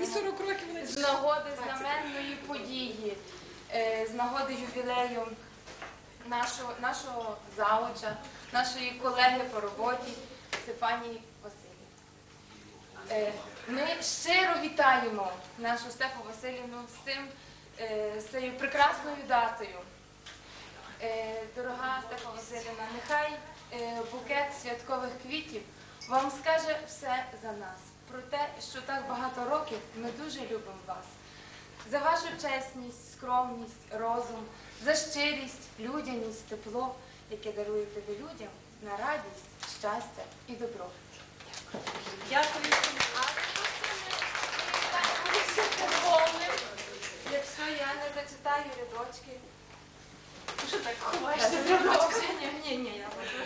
Ні 40 років не з нагоди знаменної події, е, з нагоди ювілею нашого, нашого зауча, нашої колеги по роботі Степанії Васильівни. Е, Ми щиро вітаємо нашу Стефу Васильівну з цим, е, з цією прекрасною датою. Дорога Стефа Васильівна, нехай букет святкових квітів вам скаже все за нас. Про те, що так багато років ми дуже любимо вас. За вашу чесність, скромність, розум, за щирість, людяність, тепло, яке даруєте ви людям на радість, щастя і добро. Дякую. Якщо я не зачитаю рядочки, Що так ховаєшся? ні, ні, я можу.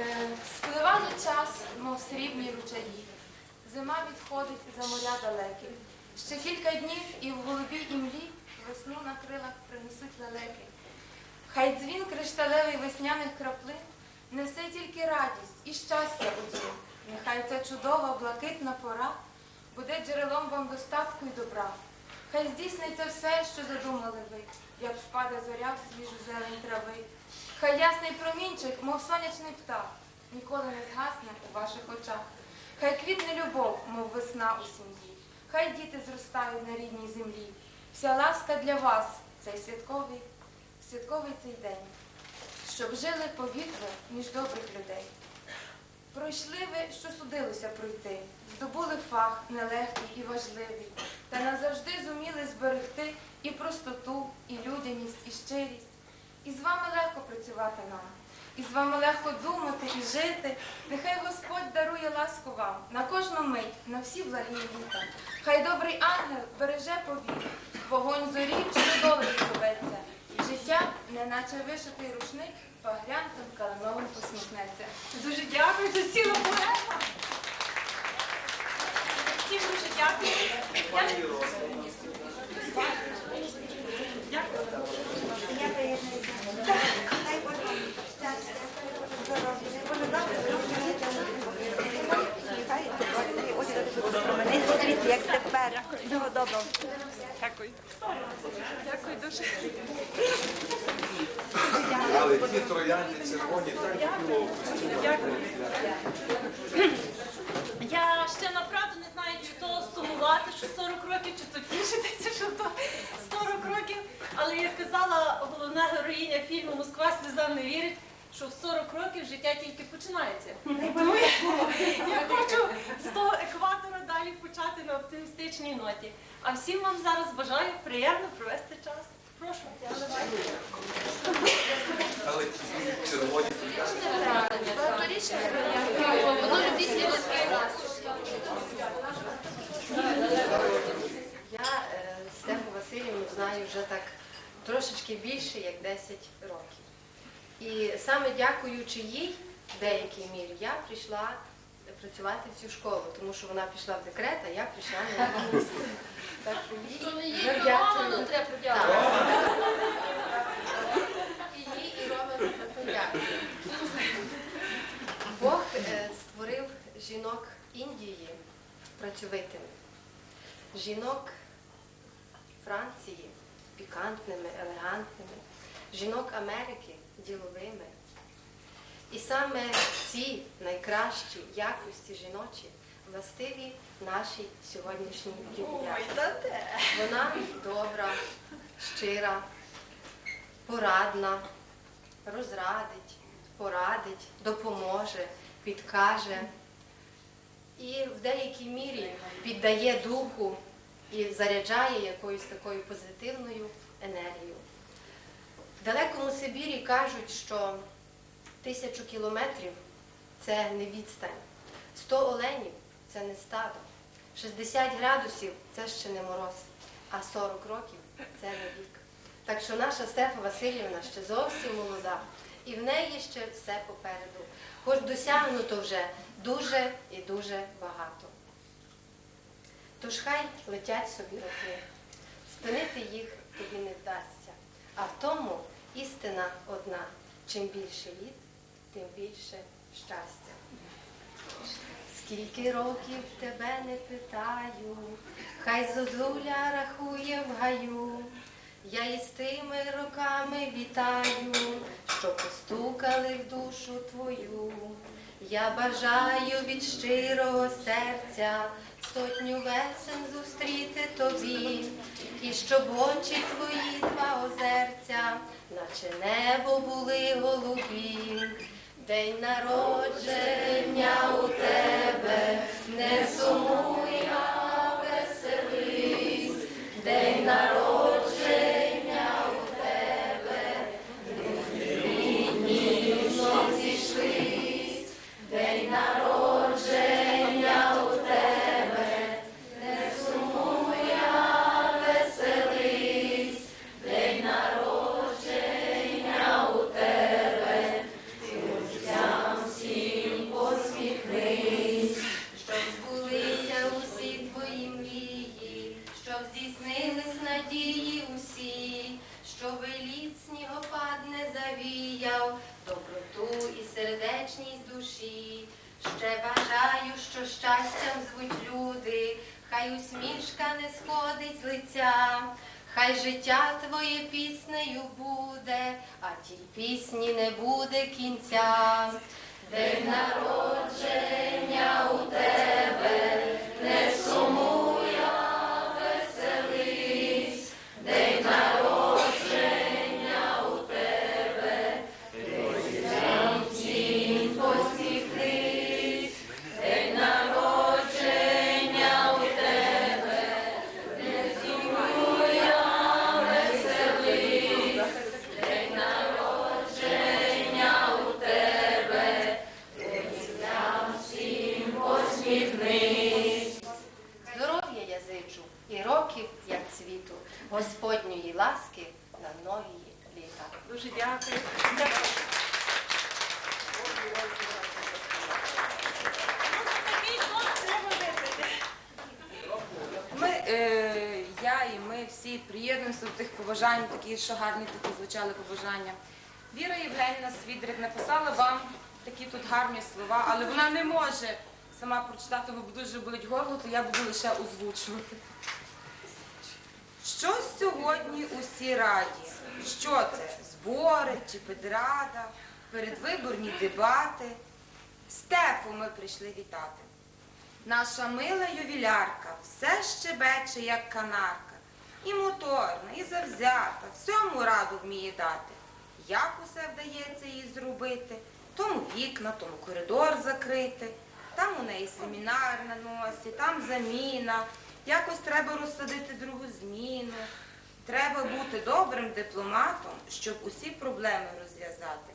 Е, Спливає час, мов срібні ручаї. Зима відходить за моря далекі. Ще кілька днів і в голубій імлі весну на крилах принесуть лелеки. Хай дзвін кришталевий весняних краплин несе тільки радість і щастя у дім. Нехай ця чудова блакитна пора буде джерелом вам достатку і добра. Хай здійсниться все, що задумали ви, як впаде зоря в свіжу зелень трави. Хай ясний промінчик, мов сонячний птах, ніколи не згасне у ваших очах. Хай квітне любов, мов весна у сім'ї. Хай діти зростають на рідній землі. Вся ласка для вас, цей святковий, святковий цей день, щоб жили повік ви між добрих людей. Пройшли ви, що судилося пройти, здобули фах нелегкий і важливий, та назавжди зуміли зберегти і простоту, і людяність, і щирість. І з вами легко працювати нам, і з вами легко думати і жити. Нехай Господь дарує ласку вам на кожну мить, на всі благі літа. Хай добрий ангел береже повік, вогонь зорі, що долею зоветься. Життя, неначе вишитий рушник, багрянцем калиновим посміхнеться. Дуже дякую, це ціла поема. Всім дуже дякую. Дякую. Дякую. Я приєднуюся. Дай Боже щастя, здоров'я. Боже, завжди Хай ось променить світ, тепер. Всього доброго. Дякую. Дякую дуже. Але ті троянди червоні так було. Дякую. Я ще направду не знаю, чи то сумувати, що 40 років, чи то тішитися, що то 40 років. Але як казала головна героїня фільму Москва сльозам не вірить, що в 40 років життя тільки починається. Тому я, хочу з того екватора далі почати на оптимістичній ноті. А всім вам зараз бажаю приємно провести час. Прошу. Але червоні Я е, Стефу Васильівну знаю вже так трошечки більше, як 10 років. І саме дякуючи їй, в деякій мірі, я прийшла працювати в цю школу, тому що вона пішла в декрет, а я прийшла на її місце. Так що їй завдячую. Так. І їй, і Роману подякую. Бог е, створив жінок Індії працьовитими жінок Франції пікантними, елегантними, жінок Америки діловими. І саме ці найкращі якості жіночі властиві нашій сьогоднішній ювілярі. Вона добра, щира, порадна, розрадить, порадить, допоможе, підкаже і в деякій мірі піддає духу і заряджає якоюсь такою позитивною енергією. В далекому Сибірі кажуть, що тисячу кілометрів це не відстань, 100 оленів це не стадо, 60 градусів це ще не мороз, а 40 років це не вік. Так що наша Стефа Васильівна ще зовсім молода, і в неї ще все попереду. Хоч досягнуто вже дуже і дуже багато. Тож хай летять собі роки, спинити їх тобі не вдасться. А в тому істина одна. Чим більше літ, тим більше щастя. Скільки років тебе не питаю, хай зозуля рахує в гаю. Я із тими роками вітаю, що постукали в душу твою. Я бажаю від щирого серця сотню весен зустріти тобі, і щоб очі твої два озерця, наче небо були голубі. День народження у тебе, не сумуй, а веселись, день буде, а тій пісні не буде кінця. День народження у тебе, всі приєднуємося до тих побажань, такі що гарні такі звучали побажання. Віра Євгенівна Свідрик написала вам такі тут гарні слова, але вона не може сама прочитати, бо дуже болить горло, то я буду лише озвучувати. Що сьогодні усі раді? Що це? Збори чи педрада, передвиборні дебати? Стефу ми прийшли вітати. Наша мила ювілярка все щебече, як канарка, і моторна, і завзята, всьому раду вміє дати. Як усе вдається їй зробити, тому вікна, тому коридор закрити, там у неї семінар на носі, там заміна, якось треба розсадити другу зміну. Треба бути добрим дипломатом, щоб усі проблеми розв'язати.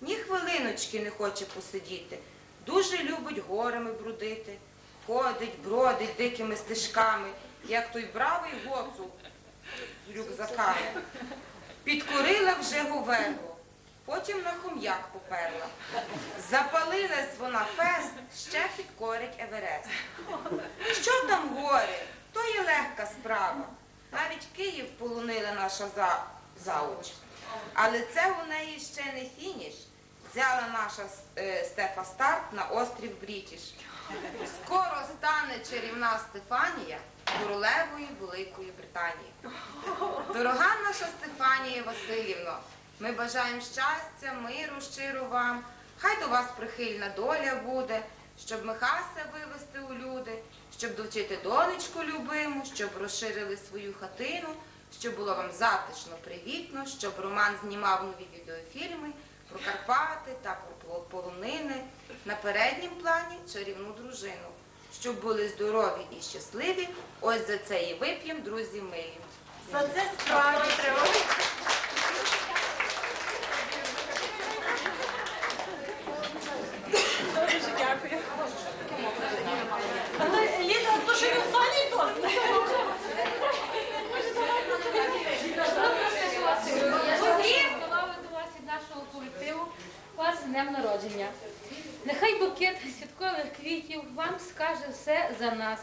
Ні хвилиночки не хоче посидіти, дуже любить горами брудити. Ходить, бродить дикими стежками, як той бравий гоцул рюкзаками. Підкурила вже говерло, потім на хом'як поперла. Запалилась вона фест, ще підкорить Еверест. Що там горе? То є легка справа. Навіть Київ полонила наша за... зауч. Але це у неї ще не фініш. Взяла наша е, Стефа старт на острів Брітіш. Скоро стане чарівна Стефанія королевою Великої Британії. Дорога наша Стефанія Васильівно, ми бажаємо щастя, миру щиро вам. Хай до вас прихильна доля буде, щоб Михася вивести у люди, щоб довчити донечку любиму, щоб розширили свою хатину, щоб було вам затишно, привітно, щоб Роман знімав нові відеофільми про Карпати та про полонини. На переднім плані чарівну дружину, щоб були здорові і щасливі. Ось за це і вип'ємо, друзі Ми За це справді треба. Дуже дякую. Але Ліда, то що він останній тост? Слава до вас від нашого колективу, вас з днем народження. Нехай букет святкових вам скаже все за нас.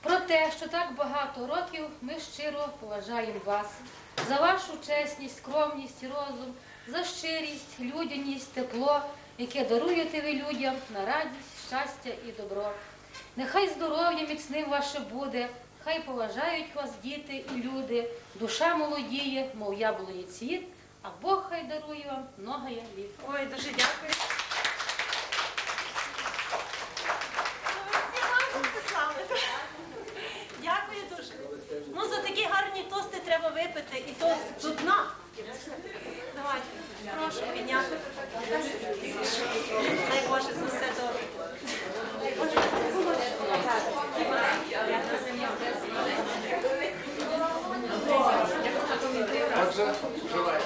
Про те, що так багато років ми щиро поважаємо вас, за вашу чесність, скромність, розум, за щирість, людяність, тепло, яке даруєте ви людям на радість, щастя і добро. Нехай здоров'я міцним ваше буде, хай поважають вас діти і люди, душа молодіє, мов яблуні цвіт, а Бог хай дарує вам многоє літ. Ой, дуже дякую. Ви всі гарно писали. Дякую дуже. Ну, за такі гарні тости треба випити і то до дна. Давайте, прошу підняти. Дай Боже за все добре. Отже, вживайте.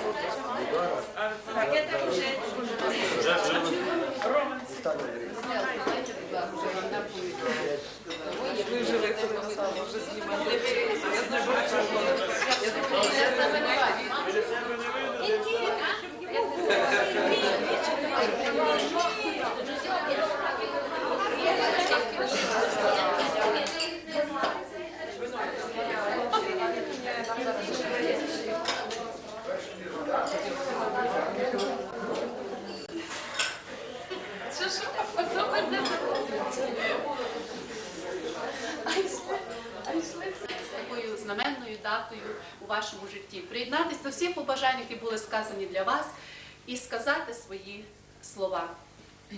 такою датою у вашому житті. Приєднатися до всіх побажань, які були сказані для вас, і сказати свої слова.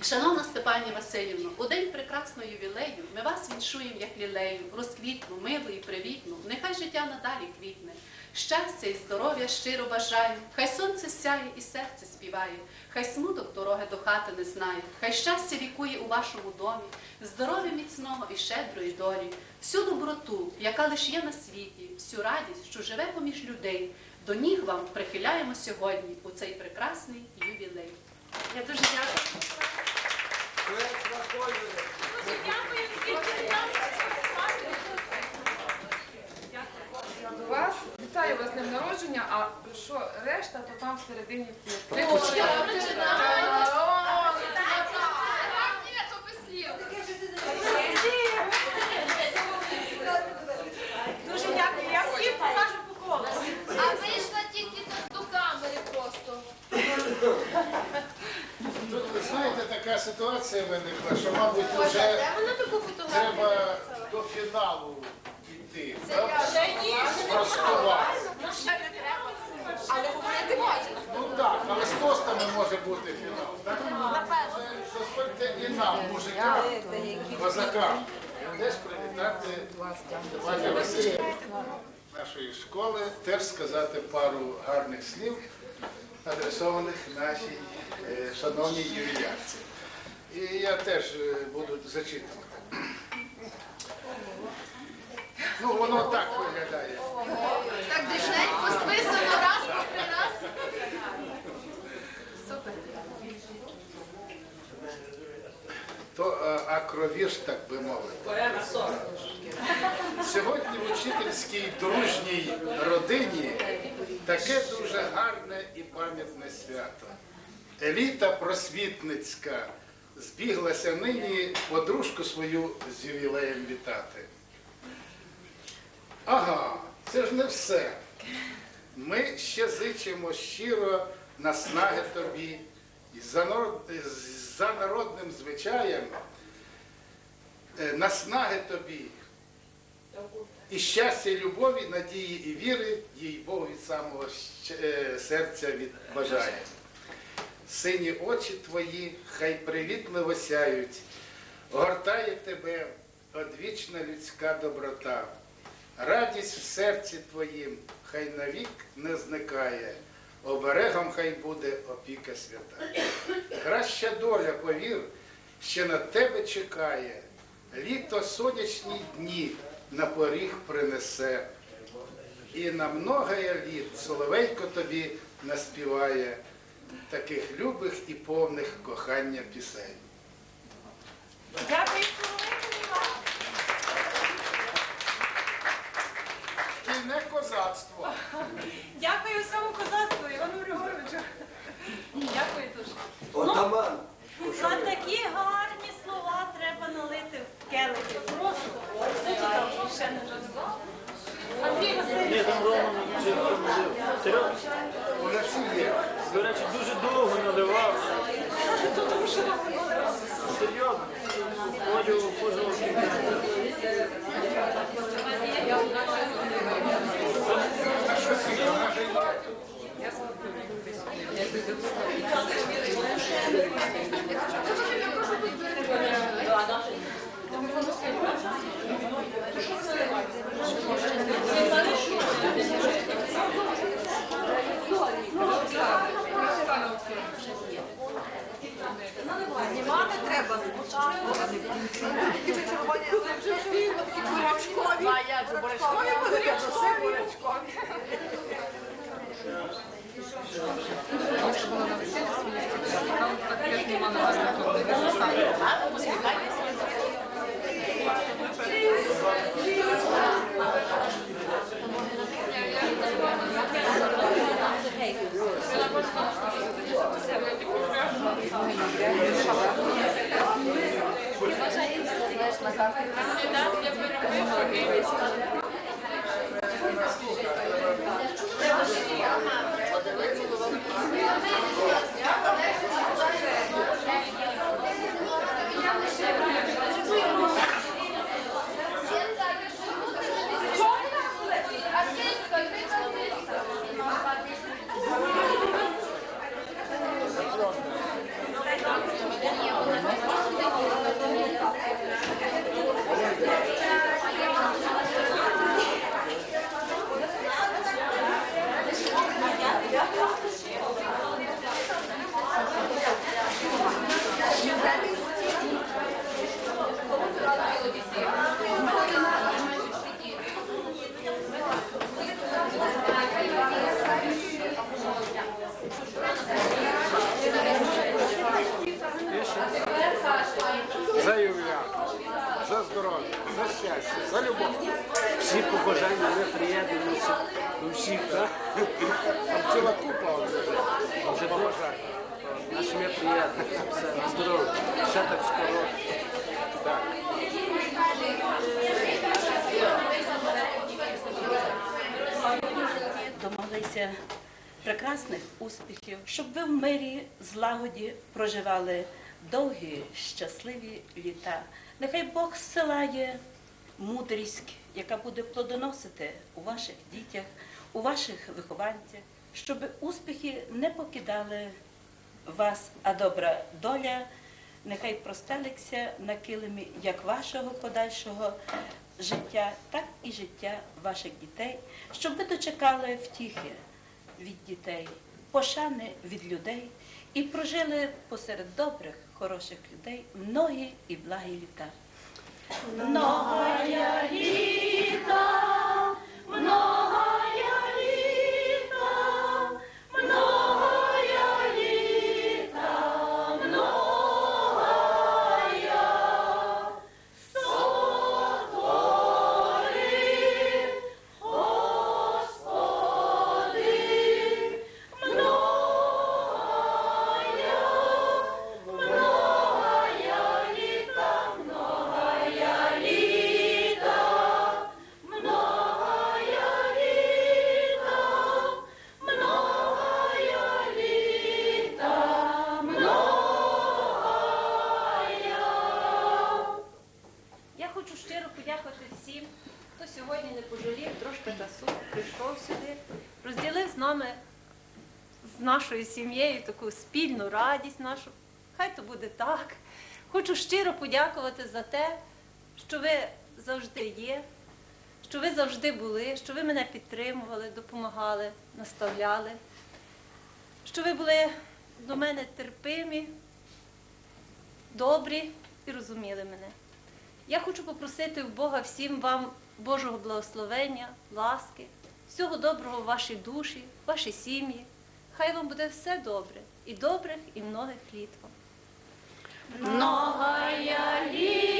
Шановна Степанія Васильівна, у день прекрасного ювілею ми вас віншуємо як лілею, розквітну, милу і привітну. Нехай життя надалі квітне. Щастя і здоров'я щиро бажаю. Хай сонце сяє і серце співає, хай смуток дороги до хати не знає, хай щастя вікує у вашому домі, здоров'я міцного і щедрої долі, всю доброту, яка лиш є на світі, всю радість, що живе поміж людей. До ніг вам прихиляємо сьогодні у цей прекрасний ювілей. Я дуже дякую. Дуже дякую. Дякую. до вас. Вітаю вас з днем народження, а що решта, то там всередині плити. Дуже дякую. Я всім покажу по колу. А вийшла тільки до камери просто. Тут, ви знаєте, така ситуація виникла, що, мабуть, вже треба до фіналу йти. правда? Ще ні. Спростувати. Але говорити можна. Ну так, але з тостами може бути фінал. Так? Це Дозвольте і нам, мужикам, козакам, теж привітати Степанію Васильівну нашої школи, теж сказати пару гарних слів, адресованих нашій е, шановній ювілярці. І я теж е, буду зачитувати. Ну, воно так виглядає. То е, так би мовити. Сьогодні в учительській дружній родині таке дуже гарне і пам'ятне свято. Еліта просвітницька збіглася нині подружку свою з ювілеєм вітати. Ага, це ж не все. Ми ще зичимо щиро наснаги тобі і за, народ, за народним звичаєм е, наснаги тобі і щастя, і любові, надії і віри, їй Богу від самого е, серця від бажає. Сині очі твої хай привітливо сяють, огортає тебе одвічна людська доброта. Радість в серці твоїм хай навік не зникає, оберегом хай буде опіка свята. Краща доля, повір, ще на тебе чекає, літо сонячні дні на поріг принесе. І на многоє літ соловейко тобі наспіває таких любих і повних кохання пісень. Дякую, Соломейко. І не козацтво. Дякую всьому козацтву, Івану Григоровичу. Дякую дуже. Отаман. За такі гарні слова треба налити в келихи. Прошу. Тут? Ще не розказав. Андрій Васильович. До речі, дуже довго наливав. Тут уже Серйозно. Знімати треба спочатку. Бурячкові. А як бурячкові? Бурячкові дівчат. Там таке знімали вас на За Юля, за здоров'я, за щастя, за любов. Всі побажання ми приєднуємося до всіх, так? Там ціла купа вже. Вже побажання. Наші ми приєднуємося. Все, на здоров'я. Ще так скоро. Так. домоглися прекрасних успіхів, щоб ви в мирі, злагоді проживали довгі, щасливі літа. Нехай Бог зсилає мудрість, яка буде плодоносити у ваших дітях, у ваших вихованцях, щоб успіхи не покидали вас, а добра доля нехай простелиться на килимі як вашого подальшого життя, так і життя ваших дітей, щоб ви дочекали втіхи від дітей, пошани від людей і прожили посеред добрих, хороших людей многі і благі літа. Многая літа, многая нашою сім'єю таку спільну радість нашу. Хай то буде так. Хочу щиро подякувати за те, що ви завжди є, що ви завжди були, що ви мене підтримували, допомагали, наставляли, що ви були до мене терпимі, добрі і розуміли мене. Я хочу попросити у Бога всім вам Божого благословення, ласки, всього доброго в вашій душі, в вашій сім'ї. Хай вам буде все добре, і добрих, і многих літ вам. Много я літа,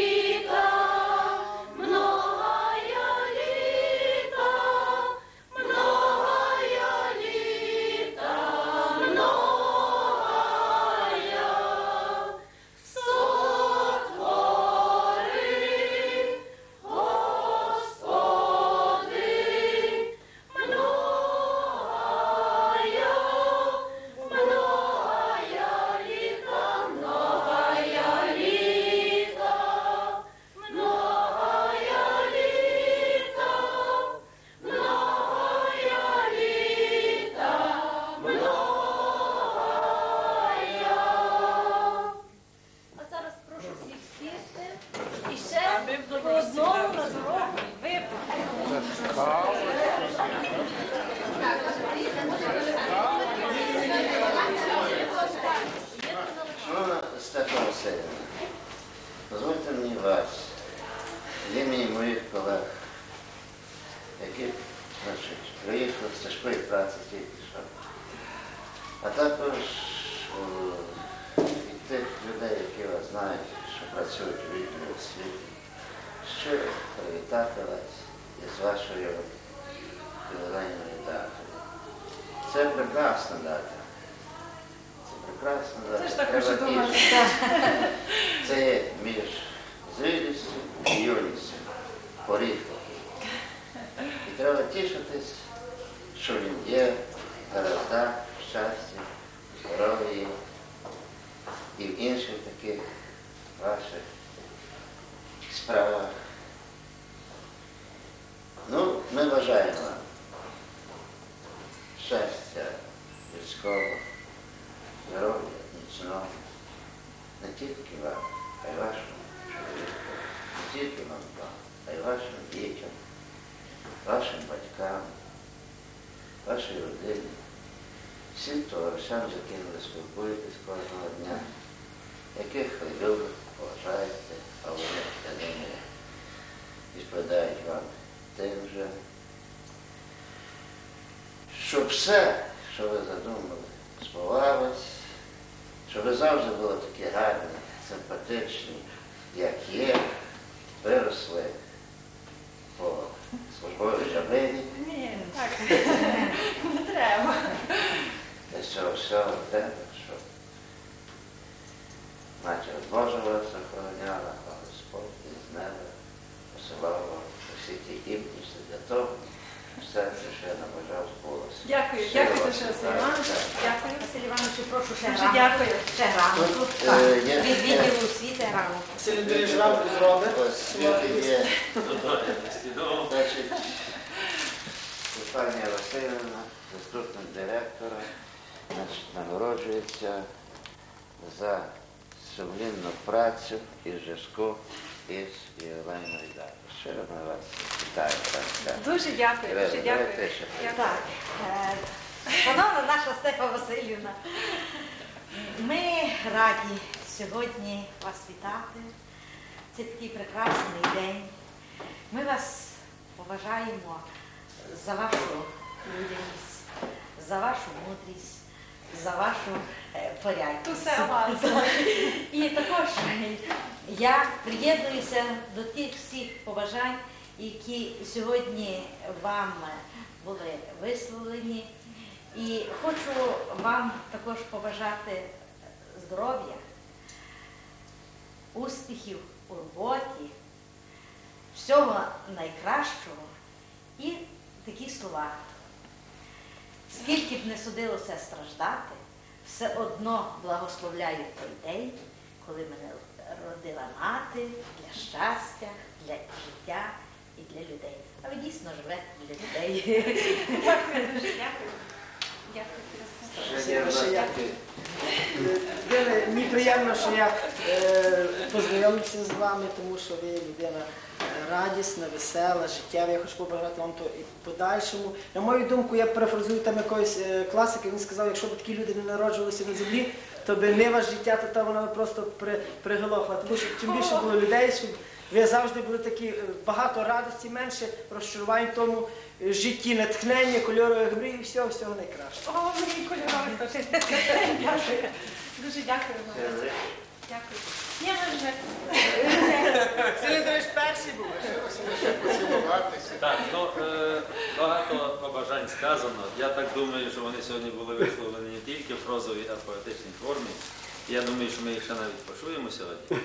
працюють у щиро привітати вас із вашою ювілейною датою. Це прекрасна дата. Це прекрасна дата. Це ж так хочу думати. Це є між зрілістю і юністю. Поріг такий. І треба тішитись, що він є, гаразда, щастя, здоров'я і в інших таких ваших справах. Ну, ми бажаємо щастя людського, здоров'я міцного, не тільки вам, а й вашому чоловіку, не тільки вам, а й вашим дітям, вашим батькам, вашій родині, всім товаришам, з якими ви спілкуєтесь кожного дня, яких ви любите, поважаєте, а вони думаю, відповідають вам тим же. Щоб все, що ви задумали, збувалось, щоб ви завжди були такі гарні, симпатичні, як є, виросли по службовій жабині. Ні, так. Не треба. Всього треба, щоб матір Божа вас а Господь із неба посилав вам усі ті імпульси для того, все, що я набажав, збулося. Дякую, дякую, вас Василь. Іванович. Дякую. Василь Івановичу, прошу ще Дуже дякую. Ще грамоту. Тут, Так. е, Від відділу освіти грамоту. Василь Андрійович рамку зробить. Освіти є. Значить, Стефанія Васильівна, заступник директора, значить, нагороджується за сумлінну працю і зв'язку із ювілейною датою. Щиро ми вас вітаємо. Дуже дякую, дуже дякую. давайте ще. Так, е, шановна наша Стефа Васильівна, ми раді сьогодні вас вітати. Це такий прекрасний день. Ми вас поважаємо за вашу людяність, за вашу мудрість, за вашу е, порядність. Все. І також я приєднуюся до тих всіх побажань, які сьогодні вам були висловлені. І хочу вам також побажати здоров'я, успіхів у роботі, всього найкращого і такі слова. Скільки б не судилося страждати, все одно благословляю той день, коли мене родила мати для щастя, для життя і для людей. А ви дійсно живете для людей. Дякую, дуже дякую. Дякую, мені приємно, що я е, познайомився з вами, тому що ви людина радісна, весела, життєва. Я хочу побажати вам то і подальшому. На мою думку, я перефразую там якогось е, класика, він сказав, якщо б такі люди не народжувалися на землі, то би нива життя, то та вона просто при, приглохла. Тому що чим більше було людей, щоб ви завжди були такі е, багато радості, менше розчарувань в тому е, житті, натхнення, кольорових мрій, і всього, всього найкращого. О, теж. Дякую. Дуже дякую вам. Дякую. Я вже. Андрійович перший був. Так, ну е, багато побажань сказано. Я так думаю, що вони сьогодні були висловлені не тільки в прозовій, а в поетичній формі. Я думаю, що ми їх ще навіть почуємо сьогодні.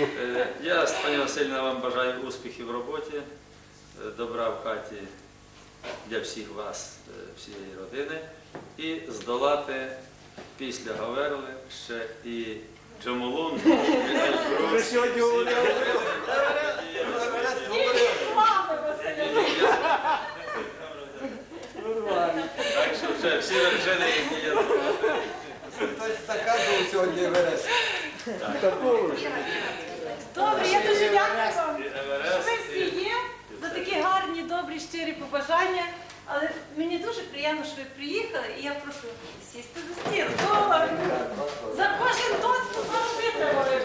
Е, я, пані Васильівна, вам бажаю успіхів в роботі, е, добра в хаті для всіх вас, е, всієї родини, і здолати після Гаверли ще і Джамулун. Вже сьогодні говорили. Так що вже всі вершини, які є. Хтось заказував сьогодні Еверест. Добре, я дуже дякую вам. Що ви всі є за такі гарні, добрі, щирі побажання. Але мені дуже приємно, що ви приїхали, і я прошу сісти за стіл. долар За кожен тост по 40 витримали.